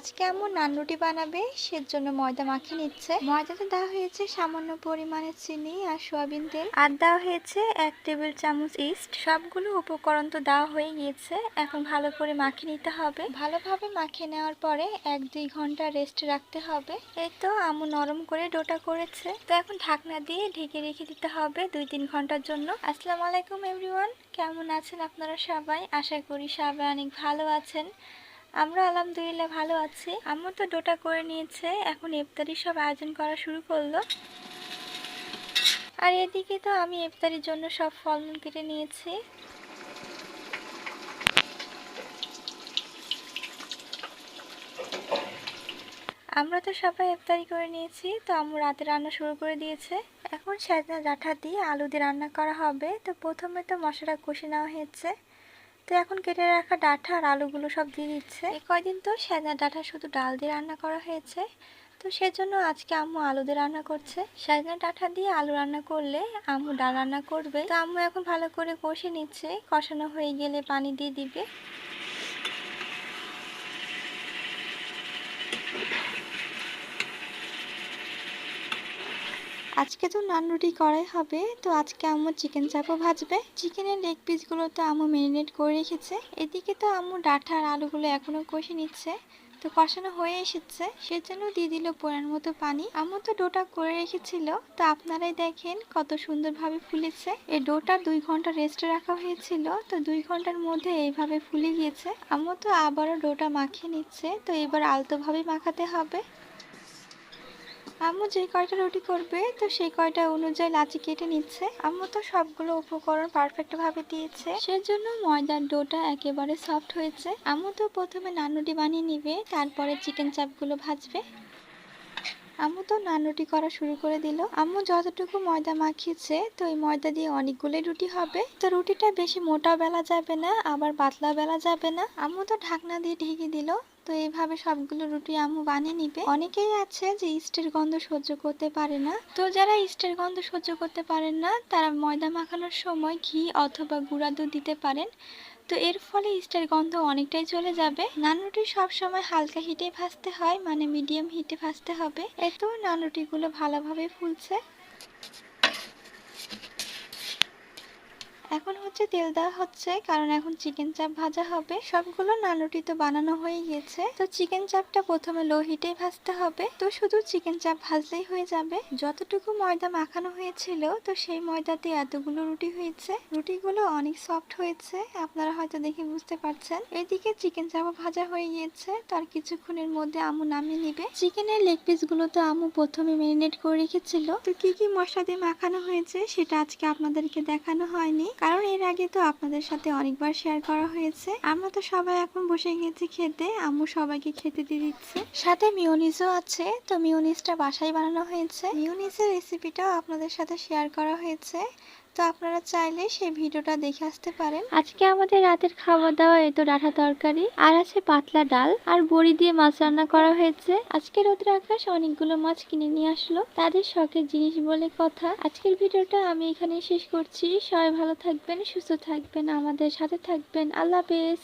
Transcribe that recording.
রুটি বানাবে, সেজন্য ময়দা মাখিয়ে নিচ্ছে। ময়দাতে দেওয়া হয়েছে সামান্য পরিমাণে চিনি আর সোয়াবিন তেল। আর দেওয়া হয়েছে এক টেবিল চামচ ইস্ট। সবগুলো উপকরণ তো দেওয়া হয়ে গিয়েছে। এখন ভালো করে মাখিয়ে নিতে হবে। ভালোভাবে মাখিয়ে নেওয়ার পরে এক দুই ঘণ্টা রেস্ট রাখতে হবে। এই তো আমু নরম করে ডোটা করেছে। তো এখন ঢাকনা দিয়ে ঢেকে রেখে দিতে হবে দুই তিন ঘণ্টার জন্য। আসসালামু আলাইকুম এভরিওয়ান কেমন আছেন আপনারা সবাই? আশা করি সবাই অনেক ভালো আছেন। আমরা আলহামদুলিল্লাহ ভালো আছি। আম্মু তো ডোটা করে নিয়েছে, এখন ইফতারি সব আয়োজন করা শুরু করল। আর এদিকে তো আমি ইফতারির জন্য সব ফলমূল কেটে নিয়েছি। আমরা তো সবাই ইফতারি করে নিয়েছি, তো আম্মু রাতে রান্না শুরু করে দিয়েছে। এখন সাজনা ডাঁটা দিয়ে আলু দিয়ে রান্না করা হবে, তো প্রথমে তো মশলা কষে নেওয়া হয়েছে। তো এখন কেটে রাখা ডাঁটা আর আলুগুলো সব দিয়ে দিচ্ছে এই কয়দিন তো সাজনা ডাঁটা শুধু ডাল দিয়ে রান্না করা হয়েছে। তো সেজন্য আজকে আম্মু আলু দিয়ে রান্না করছে। সাজনা ডাঁটা দিয়ে আলু রান্না করলে আম্মু ডাল রান্না করবে। তো আম্মু এখন ভালো করে কষে নিচ্ছে। কষানো হয়ে গেলে পানি দিয়ে দিবে। আজকে তো নান রুটি করাই হবে। তো আজকে আম্মু চিকেন চাপও ভাজবে। চিকেনের লেগ পিসগুলো তো আম্মু ম্যারিনেট করে রেখেছে। এদিকে তো আম্মু ডাঁটা আর আলুগুলো এখনও কষে নিচ্ছে। তো কষানো হয়ে এসেছে। সেজন্য দিয়ে দিল পোড়ার মতো পানি। আম্মু তো ডোটা করে রেখেছিল। তো আপনারাই দেখেন কত সুন্দরভাবে ফুলেছে। এই ডোটা দুই ঘণ্টা রেস্টে রাখা হয়েছিল। তো দুই ঘণ্টার মধ্যে এইভাবে ফুলে গিয়েছে। আম্মু তো আবারও ডোটা মাখিয়ে নিচ্ছে। তো এবার আলতোভাবে মাখাতে হবে। আম্মু যে কয়টা রুটি করবে, তো সেই কয়টা অনুযায়ী লাচি কেটে নিচ্ছে। আম্মু তো সবগুলো উপকরণ পারফেক্ট ভাবে দিয়েছে। সেজন্য ময়দার ডোটা একেবারে সফট হয়েছে। আম্মু তো প্রথমে নানুটি বানিয়ে নিবে, তারপরে চিকেন চাপগুলো ভাজবে। আম্মু তো নান রুটি করা শুরু করে দিল। আম্মু যতটুকু ময়দা মাখিয়েছে, তো এই ময়দা দিয়ে অনেকগুলোই রুটি হবে। তো রুটিটা বেশি মোটাও বেলা যাবে না, আবার পাতলা বেলা যাবে না। আম্মু তো ঢাকনা দিয়ে ঢেকে দিল। তো এইভাবে সবগুলো রুটি আম্মু বানিয়ে নিবে। অনেকেই আছে যে ইস্টের গন্ধ সহ্য করতে পারে না। তো যারা ইস্টের গন্ধ সহ্য করতে পারেন না, তারা ময়দা মাখানোর সময় ঘি অথবা গুঁড়া দুধ দিতে পারেন। তো এর ফলে ইস্টের গন্ধ অনেকটাই চলে যাবে। নান রুটি সবসময় হালকা হিটে ভাজতে হয় মানে মিডিয়াম হিটে ভাজতে হবে। এত নান রুটিগুলো ভালোভাবে ফুলছে। এখন হচ্ছে তেল দেওয়া হচ্ছে, কারণ এখন চিকেন চাপ ভাজা হবে। সবগুলো নানুটি তো বানানো হয়ে গিয়েছে। তো চিকেন চাপটা প্রথমে লো হিটে ভাজতে হবে। তো শুধু চিকেন চাপ ভাজলেই হয়ে যাবে। যতটুকু ময়দা মাখানো হয়েছিল, তো সেই ময়দাতে এতগুলো রুটি হয়েছে। রুটিগুলো অনেক সফট হয়েছে। আপনারা হয়তো দেখে বুঝতে পারছেন। এদিকে চিকেন চাপও ভাজা হয়ে গিয়েছে। তার কিছুক্ষণের মধ্যে আমু নামিয়ে নিবে। চিকেনের লেগ পিসগুলো তো আমু প্রথমে ম্যারিনেট করে রেখেছিল। তো কি কি মশলা দিয়ে মাখানো হয়েছে, সেটা আজকে আপনাদেরকে দেখানো হয়নি। কারণ এর আগে তো আপনাদের সাথে অনেকবার শেয়ার করা হয়েছে। আমরা তো সবাই এখন বসে গেছি খেতে, আম্মু সবাইকে খেতে দিয়ে দিচ্ছে। সাথে মিউনিসও আছে, তো মিউনিসটা বাসায় বানানো হয়েছে। মিওনিজের রেসিপিটাও আপনাদের সাথে শেয়ার করা হয়েছে। তো আপনারা চাইলে সেই ভিডিওটা দেখে আসতে পারেন। আজকে আমাদের রাতের খাওয়া দাওয়া এই তো ডাঁটা তরকারি, আর আছে পাতলা ডাল, আর বড়ি দিয়ে মাছ রান্না করা হয়েছে। আজকে রোদের আকাশ অনেকগুলো মাছ কিনে নিয়ে আসলো। তাদের শখের জিনিস বলে কথা। আজকের ভিডিওটা আমি এখানে শেষ করছি। সবাই ভালো থাকবেন, সুস্থ থাকবেন, আমাদের সাথে থাকবেন। আল্লাহ হাফেজ।